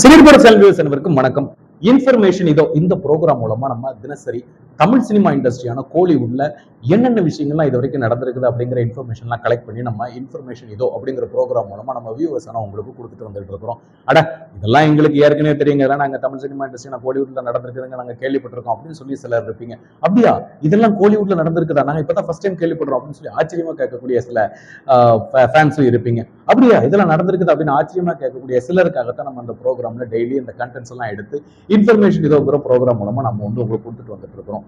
சிறுபட செல்வியர்ஸ் அனைவருக்கும் வணக்கம். இன்ஃபர்மேஷன் இதோ இந்த ப்ரோக்ராம் மூலமா நம்ம தினசரி தமிழ் சினிமா இண்டஸ்ட்ரியான கோலிவுட்ல என்னென்ன விஷயங்கள்லாம் இது வரைக்கும் நடந்திருக்குது அப்படிங்கிற இன்ஃபர்மேஷன்லாம் கலெக்ட் பண்ணி நம்ம இன்ஃபர்மேஷன் இதோ அப்படிங்கிற ப்ரோக்ராம் மூலமா நம்ம வியூவர்ஸ் ஆனால் உங்களுக்கு கொடுத்துட்டு வந்துட்டு இருக்கிறோம். அட இதெல்லாம் எங்களுக்கு ஏற்கனவே தெரியுங்க. நாங்கள் நாங்க தமிழ் சினிமா இண்டஸ்ட்ரி கோலிவுட்ல நடந்திருக்குதுங்க நாங்க கேள்விப்பட்டிருக்கோம் அப்படின்னு சொல்லி சிலர் இருப்பீங்க. அப்படியா? இதெல்லாம் கோலிவுட்ல நடந்திருக்குதா? நாங்க இப்பதான் ஃபர்ஸ்ட் டைம் கேள்விப்படுறோம் அப்படின்னு சொல்லி ஆச்சரியமா கேட்கக்கூடிய சில ஃபேன்ஸும் இருப்பீங்க. அப்படியா? இதெல்லாம் நடந்திருக்குது? அப்படின்னு ஆச்சரியமா கேட்கக்கூடிய சிலருக்காகத்தான் நம்ம அந்த ப்ரோக்ராம்ல டெய்லி இந்த கண்டென்ட்ஸ் எல்லாம் எடுத்து இன்ஃபர்மேஷன் இதோங்கிற ப்ரோக்ராம் மூலமா நம்ம வந்து உங்களுக்கு கொடுத்துட்டு வந்துட்டு இருக்கிறோம்.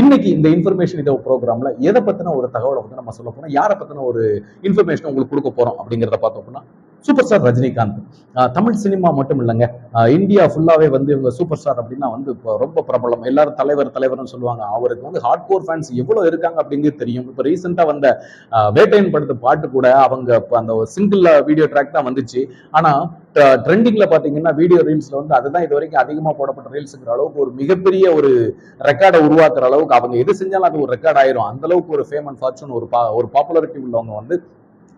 இன்னைக்கு இந்த இன்ஃபர்மேஷன் இதோ ப்ரோக்ராம்ல எதை பத்தின ஒரு தகவலை வந்து நம்ம சொல்ல போறோம்? யாரை பத்தின ஒரு இன்ஃபர்மேஷன் உங்களுக்கு கொடுக்க போறோம் அப்படிங்கிறத பார்த்தோம் அப்படின்னா super star Rajinikanth Tamil cinema மட்டும் இல்லைங்க. இந்தியா ஃபுல்லாகவே வந்து இவங்க சூப்பர் ஸ்டார் அப்படின்னா வந்து இப்போ ரொம்ப பிரபலம். எல்லாரும் தலைவர் தலைவர்னு சொல்லுவாங்க. அவருக்கு வந்து ஹார்ட் கோர் ஃபேன்ஸ் எவ்வளோ இருக்காங்க அப்படிங்கிறது தெரியும். இப்போ ரீசெண்டாக வந்த ஆஹ் வேட்டையன் படத்து பாட்டு கூட அவங்க இப்போ அந்த சிங்கிள் வீடியோ ட்ராக் தான் வந்துச்சு. ஆனால் ட்ரெண்டிங்கில் பார்த்தீங்கன்னா வீடியோ ரீல்ஸில் வந்து அதுதான் இது வரைக்கும் அதிகமாக போடப்பட்ட ரீல்ஸுங்கிற அளவுக்கு ஒரு மிகப்பெரிய ஒரு ரெக்கார்டை உருவாக்குற அளவுக்கு அவங்க எது செஞ்சாலும் அது ஒரு ரெக்கார்ட் ஆயிரும். அந்த அளவுக்கு ஒரு ஃபேம் அண்ட் ஃபார்ச்சூன் ஒரு பா ஒரு பாப்புலாரிட்டி உள்ளவங்க வந்து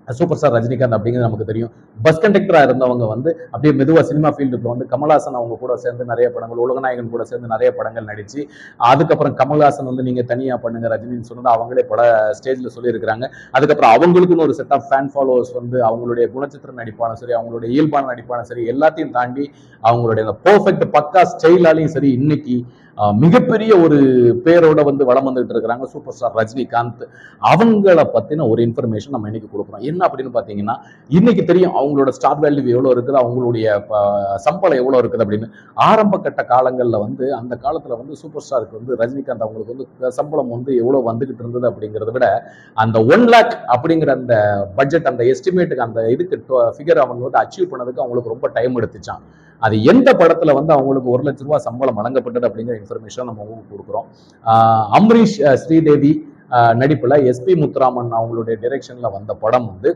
சூப்பர் ஸ்டார் ரஜினிகாந்த் அப்படிங்கிறது நமக்கு தெரியும். பஸ் கண்டக்டராக இருந்தவங்க வந்து அப்படியே மெதுவா சினிமா ஃபீல்டுக்கு வந்து கமல்ஹாசன் அவங்க கூட சேர்ந்து நிறைய படங்கள் உலகநாயகன் கூட சேர்ந்து நிறைய படங்கள் நடித்து அதுக்கப்புறம் கமல்ஹாசன் வந்து நீங்கள் தனியாக பண்ணுங்க ரஜினின்னு சொன்னது அவங்களே பல ஸ்டேஜில் சொல்லியிருக்கிறாங்க. அதுக்கப்புறம் அவங்களுக்குன்னு ஒரு செட் ஆஃப் ஃபேன் ஃபாலோவர்ஸ் வந்து அவங்களுடைய குணச்சித்திர நடிப்பான சரி அவங்களுடைய இயல்பான நடிப்பான சரி எல்லாத்தையும் தாண்டி அவங்களுடைய அந்த பர்ஃபெக்ட் பக்கா ஸ்டைலாலையும் சரி இன்னைக்கு மிகப்பெரிய ஒரு பேரோட வந்து வளம் வந்துட்டு இருக்கிறாங்க சூப்பர் ஸ்டார் ரஜினிகாந்த். அவங்கள பத்தின ஒரு இன்ஃபர்மேஷன் நம்ம இன்னைக்கு கொடுக்குறோம். என்ன அப்படின்னு பாத்தீங்கன்னா இன்னைக்கு தெரியும் அவங்களோட ஸ்டார் வேல்யூ எவ்வளவு இருக்குது அவங்களுடைய சம்பளம் எவ்வளவு இருக்குது அப்படின்னு. ஆரம்ப கட்ட காலங்கள்ல வந்து அந்த காலத்துல வந்து சூப்பர் ஸ்டாருக்கு வந்து ரஜினிகாந்த் அவங்களுக்கு வந்து சம்பளம் வந்து எவ்வளவு வந்துகிட்டு இருந்தது அப்படிங்கறத விட அந்த ஒன் லேக் அப்படிங்கிற அந்த பட்ஜெட் அந்த எஸ்டிமேட்டுக்கு அந்த இதுக்கு ஃபிகர் அவங்க வந்து அச்சீவ் பண்ணதுக்கு அவங்களுக்கு ரொம்ப டைம் எடுத்துச்சான் அது எந்த படத்துல வந்து அவங்களுக்கு ஒரு லட்ச ரூபாய் சம்பளம் வழங்கப்பட்டது அப்படிங்கிற இன்ஃபர்மேஷன் நம்ம உங்களுக்கு கொடுக்குறோம். அம்ரீஷ் ஸ்ரீதேவி நடிப்புல எஸ்பி முத்துராமன் அவங்களுடைய டைரக்ஷன்ல வந்த படம் வந்து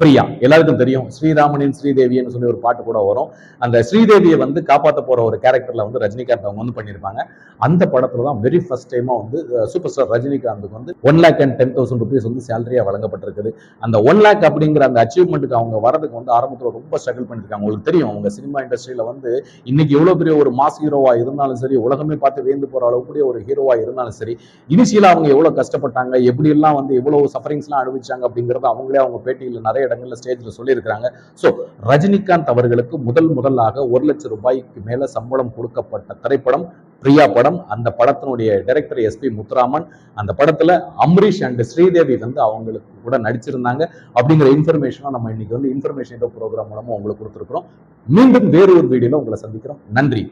பிரியா. எல்லாருக்கும் தெரியும். ஸ்ரீராமனின் ஸ்ரீதேவின்னு சொல்லி ஒரு பாட்டு கூட வரும். அந்த ஸ்ரீதேவியை வந்து காப்பாற்ற போற ஒரு கேரக்டர்ல வந்து ரஜினிகாந்த் அவங்க வந்து பண்ணியிருப்பாங்க. அந்த படத்துல தான் வெரி ஃபர்ஸ்ட் டைமா வந்து சூப்பர் ஸ்டார் ரஜினிகாந்துக்கு வந்து one lakh and ten thousand rupees வந்து சேலரியா வழங்கப்பட்டிருக்குது. அந்த ஒன் லேக் அப்படிங்கிற அந்த அச்சீவ்மெண்ட்டுக்கு அவங்க வரதுக்கு வந்து ஆரம்பத்தில் ரொம்ப ஸ்ட்ரகிள் பண்ணிருக்காங்க. உங்களுக்கு தெரியும் அவங்க சினிமா இண்டஸ்ட்ரியில வந்து இன்னைக்கு எவ்வளவு பெரிய ஒரு மாஸ் ஹீரோவா இருந்தாலும் சரி உலகமே பார்த்து வேந்து போற அளவுக்கு ஒரு ஹீரோவா இருந்தாலும் சரி இனிஷியலா அவங்க எவ்வளவு கஷ்டப்பட்டாங்க எப்படி எல்லாம் வந்து எவ்வளவு சஃபரிங்ஸ்லாம் அனுபவிச்சாங்க அப்படிங்கறது அவங்களே அவங்க பேட்டியில் நிறைய இடங்களில் ஸ்டேஜில் சொல்லியிருக்கிறாங்க. ஸோ ரஜினிகாந்த் அவர்களுக்கு முதல் முதலாக ஒரு லட்சம் ரூபாய்க்கு மேலே சம்பளம் கொடுக்கப்பட்ட திரைப்படம் பிரியா படம். அந்த படத்தினுடைய டைரக்டர் எஸ்பி முத்துராமன். அந்த படத்துல அம்ரீஷ் அண்ட் ஸ்ரீதேவி வந்து அவங்களுக்கு கூட நடிச்சிருந்தாங்க. அப்படிங்கிற இன்ஃபர்மேஷனும் நம்ம இன்னைக்கு வந்து இன்ஃபர்மேஷன் ப்ரோக்ராம் மூலமாக உங்களுக்கு கொடுத்துருக்குறோம். மீண்டும் வேறு ஒரு வீடியோவில் உங்களை சந்திக்கிறோம். நன்றி.